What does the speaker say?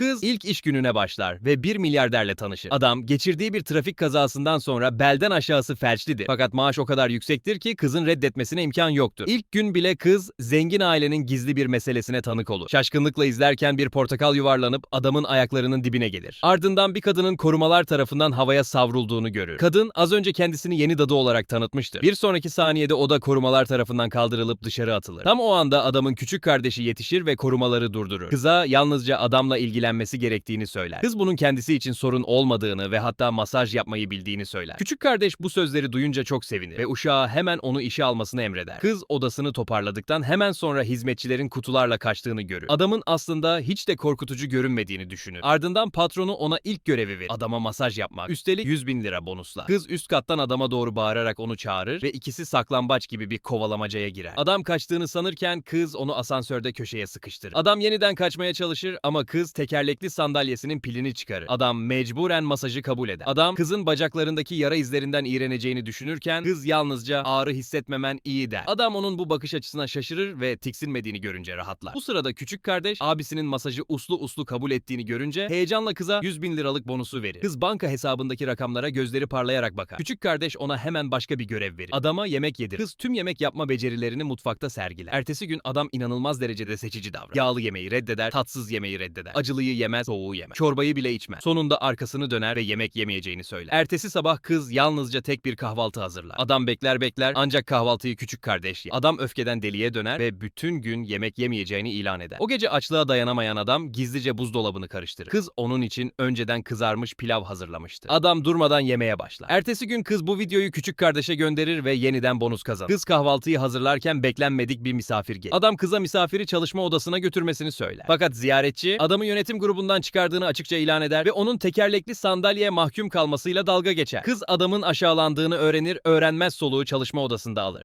Kız ilk iş gününe başlar ve bir milyarderle tanışır. Adam geçirdiği bir trafik kazasından sonra belden aşağısı felçlidir. Fakat maaş o kadar yüksektir ki kızın reddetmesine imkan yoktur. İlk gün bile kız zengin ailenin gizli bir meselesine tanık olur. Şaşkınlıkla izlerken bir portakal yuvarlanıp adamın ayaklarının dibine gelir. Ardından bir kadının korumalar tarafından havaya savrulduğunu görür. Kadın az önce kendisini yeni dadı olarak tanıtmıştır. Bir sonraki saniyede o da korumalar tarafından kaldırılıp dışarı atılır. Tam o anda adamın küçük kardeşi yetişir ve korumaları durdurur. Kıza yalnızca adamla ilgilenmesi gerektiğini söyler. Kız bunun kendisi için sorun olmadığını ve hatta masaj yapmayı bildiğini söyler. Küçük kardeş bu sözleri duyunca çok sevinir ve uşağa hemen onu işe almasını emreder. Kız odasını toparladıktan hemen sonra hizmetçilerin kutularla kaçtığını görür. Adamın aslında hiç de korkutucu görünmediğini düşünür. Ardından patronu ona ilk görevi verir. Adama masaj yapmak. Üstelik 100 bin lira bonusla. Kız üst kattan adama doğru bağırarak onu çağırır ve ikisi saklambaç gibi bir kovalamacaya girer. Adam kaçtığını sanırken kız onu asansörde köşeye sıkıştırır. Adam yeniden kaçmaya çalışır ama kız tekerlekli sandalyesinin pilini çıkarır. Adam mecburen masajı kabul eder. Adam kızın bacaklarındaki yara izlerinden iğreneceğini düşünürken kız yalnızca ağrı hissetmemen iyi der. Adam onun bu bakış açısına şaşırır ve tiksinmediğini görünce rahatlar. Bu sırada küçük kardeş abisinin masajı uslu uslu kabul ettiğini görünce heyecanla kıza 100 bin liralık bonusu verir. Kız banka hesabındaki rakamlara gözleri parlayarak bakar. Küçük kardeş ona hemen başka bir görev verir. Adama yemek yedir. Kız tüm yemek yapma becerilerini mutfakta sergiler. Ertesi gün adam inanılmaz derecede seçici davranır. Yağlı yemeği reddeder, tatsız yemeği reddeder. Acılıyı yemez, soğuğu yemez. Çorbayı bile içmez. Sonunda arkasını döner ve yemek yemeyeceğini söyler. Ertesi sabah kız yalnızca tek bir kahvaltı hazırlar. Adam bekler bekler ancak kahvaltıyı küçük kardeş yer. Adam öfkeden deliye döner ve bütün gün yemek yemeyeceğini ilan eder. O gece açlığa dayanamayan adam gizlice buzdolabını karıştırır. Kız onun için önceden kızarmış pilav hazırlamıştı. Adam durmadan yemeye başlar. Ertesi gün kız bu videoyu küçük kardeşe gönderir ve yeniden bonus kazanır. Kız kahvaltıyı hazırlarken beklenmedik bir misafir gelir. Adam kıza misafiri çalışma odasına götürmesini söyler. Fakat ziyaretçi adamı yönetim grubundan çıkardığını açıkça ilan eder ve onun tekerlekli sandalyeye mahkum kalmasıyla dalga geçer. Kız adamın aşağılandığını öğrenir, öğrenmez soluğu çalışma odasında alır.